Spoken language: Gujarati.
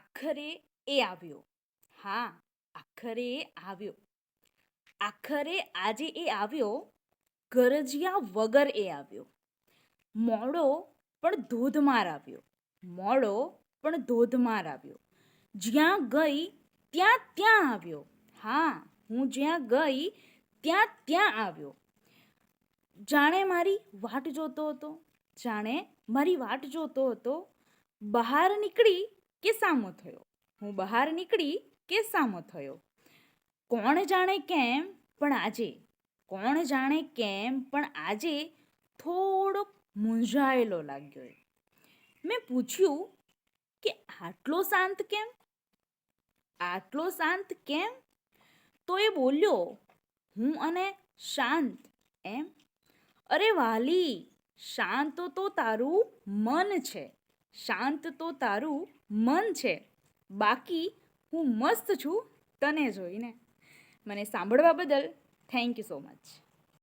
આખરે એ આવ્યો. હા, આખરે એ આવ્યો. આખરે આજે એ આવ્યો, ગરજિયા વગર એ આવ્યો. મોડો પણ ધોધમાર આવ્યો. મોડો પણ ધોધમાર આવ્યો. જ્યાં ગઈ ત્યાં ત્યાં આવ્યો. હા, હું જ્યાં ગઈ ત્યાં ત્યાં આવ્યો. જાણે મારી વાટ જોતો હતો? જાણે મારી વાટ જોતો હતો? બહાર નીકળી કે સામો થયો? હું બહાર નીકળી કે સામો થયો? કોણ જાણે કેમ પણ આજે? કોણ જાણે કેમ પણ આજે થોડોક મૂંઝાયેલો લાગ્યો મેં પૂછ્યું કે આટલો શાંત કેમ? આટલો શાંત કેમ? તો એ બોલ્યો, હું અને શાંત. એમ? અરે વાલી, શાંત તો તારું મન છે. શાંત તો તારું મન છે, બાકી હું મસ્ત છું તને જોઈને. મને સાંભળવા બદલ થેન્ક યુ સો મચ